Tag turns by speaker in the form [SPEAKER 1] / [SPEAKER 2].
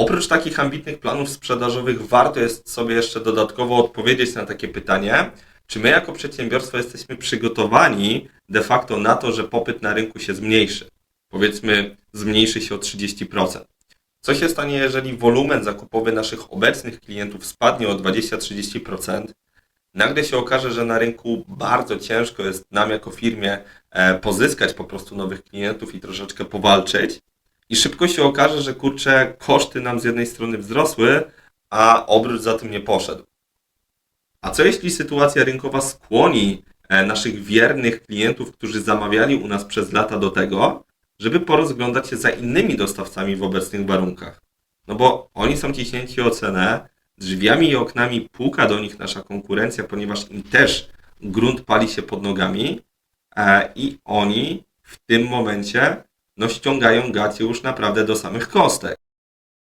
[SPEAKER 1] Oprócz takich ambitnych planów sprzedażowych, warto jest sobie jeszcze dodatkowo odpowiedzieć na takie pytanie, czy my jako przedsiębiorstwo jesteśmy przygotowani de facto na to, że popyt na rynku się zmniejszy. Powiedzmy, zmniejszy się o 30%. Co się stanie, jeżeli wolumen zakupowy naszych obecnych klientów spadnie o 20-30%? Nagle się okaże, że na rynku bardzo ciężko jest nam jako firmie e, pozyskać po prostu nowych klientów i troszeczkę powalczyć. I szybko się okaże, że kurczę, koszty nam z jednej strony wzrosły, a obrót za tym nie poszedł. A co jeśli sytuacja rynkowa skłoni e, naszych wiernych klientów, którzy zamawiali u nas przez lata do tego, żeby porozglądać się za innymi dostawcami w obecnych warunkach? No bo oni są ciśnięci o cenę, drzwiami i oknami puka do nich nasza konkurencja, ponieważ im też grunt pali się pod nogami e, i oni w tym momencie no ściągają gacie już naprawdę do samych kostek.